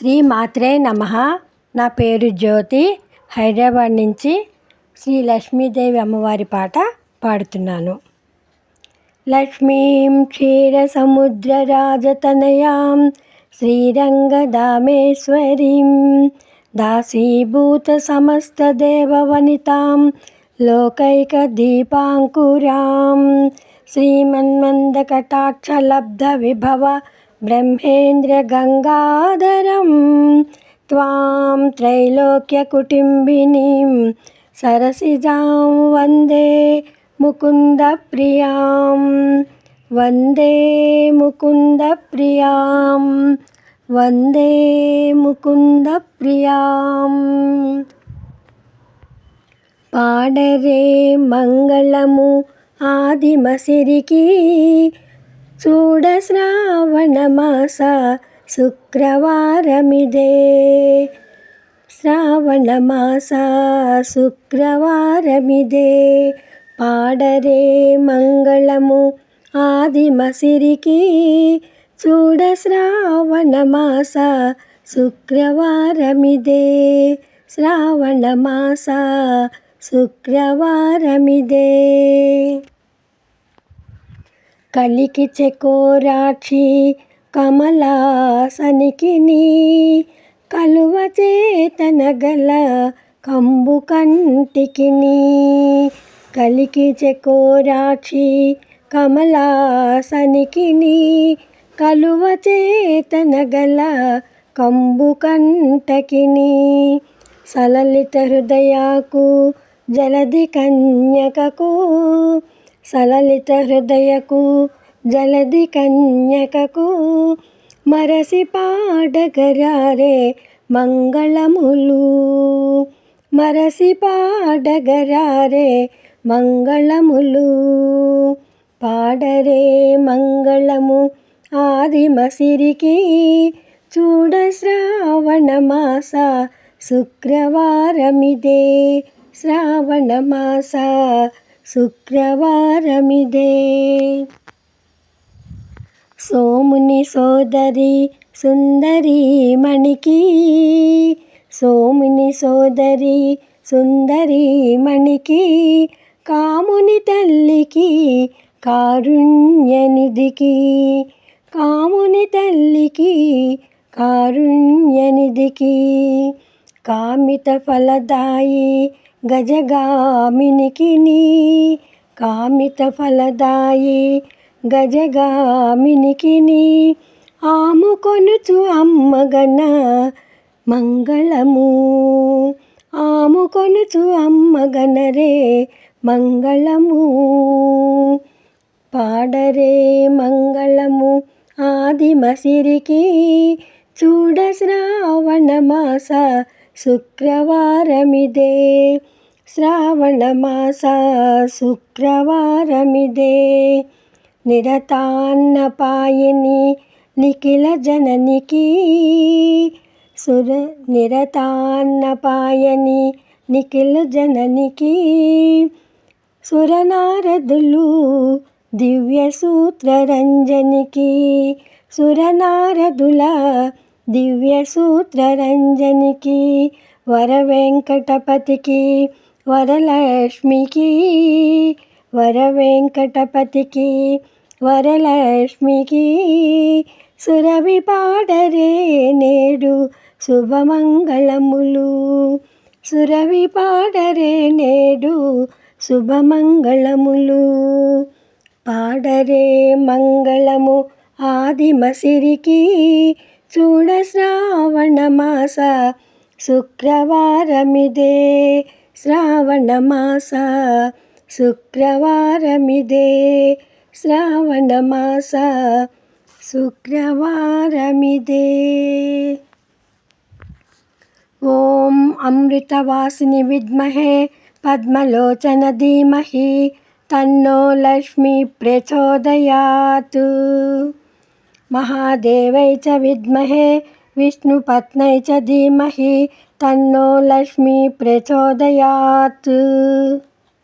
శ్రీ మాత్రే నమ. నా పేరు జ్యోతి. హైదరాబాద్ నుంచి శ్రీ లక్ష్మీదేవి అమ్మవారి పాట పాడుతున్నాను. లక్ష్మీం క్షీరసముద్రరాజతనయాం శ్రీరంగదామేశ్వరీం దాసీభూత సమస్తదేవవనితాం లోకైకదీపాంకురాం శ్రీమన్మందకటాక్షలబ్ధవిభవ ब्रह्मेन्द्रगङ्गाधरं त्वां त्रैलोक्यकुटुम्बिनीं सरसिजां वन्दे मुकुन्दप्रियां वन्दे मुकुन्दप्रियां वन्दे मुकुन्दप्रियाम् पाडरे मङ्गलमु आदिमसिरिकी చూడ శ్రావణమాస శుక్రవారమిదే. శ్రావణమాస శుక్రవారమిదే. పాడరే మంగళము ఆదిమసిరికి చూడ శ్రావణమాస శుక్రవారమిదే. శ్రావణమాస శుక్రవారమిదే. కలికి చెకోరాక్షి కమలాసనికి నీ కలువ చేతన గల కంబు కంటికి నీ కలికి చెకోరాక్షి కమలాసనికి నీ కలువ చేతన గల కంబు కంటకిని సలలిత హృదయాకు జలది కన్యకకు సలలిత హృదయకు జలది కన్యకకు మరసి పాడగరారే మంగళములు. మరసి పాడగరారే మంగళములు. పాడరే మంగళము ఆదిమసిరికి చూడ శ్రావణ మాస శుక్రవారమిదే. శ్రావణ మాస శుక్రవారమిదే. సోముని సోదరి సుందరి మణికి సోముని సోదరి సుందరి మణికి కాముని తల్లికి కారుణ్యనిధికి కాముని తల్లికి కారుణ్యనిధికి కామిత ఫలదాయి గజగామినికి నీ కామిత ఫలదాయి. గజగామినికి నీ ఆముకొనుచు అమ్మగన మంగళము. ఆముకొనుచు అమ్మగనరే మంగళము. పాడరే మంగళము ఆదిమసిరికి చూడ శ్రావణ మాస శుక్రవారమిదే. శ్రావణ మాస శుక్రవారమిదే. నిరతాన్నపాయని నిఖిల జననికి. సుర నిరతాన్నపాయని నిఖిల జననికి. సురనారదులు దివ్య సూత్రరంజనికి సురనారదుల దివ్య సూత్రరంజనికి వర వెంకటపతికి వరలక్ష్మికి వర వెంకటపతికి వరలక్ష్మికి సురవి పాడరే నేడు శుభమంగళములు. సురవి పాడరే నేడు శుభమంగళములు. పాడరే మంగళము ఆదిమసిరికి చూడ శ్రావణ మాస శుక్రవారమిదే. శ్రావణ మాస శుక్రవారమిదే. శ్రావణ మాస శుక్రవారమిదే. ఓం అమృతవాసిని విద్మహే పద్మలోచన ధీమహి తన్నో లక్ష్మి ప్రచోదయాత్. महादेवै च विद्महे विष्णुपत्नै च धीमहि तन्नो लक्ष्मी प्रचोदयात्।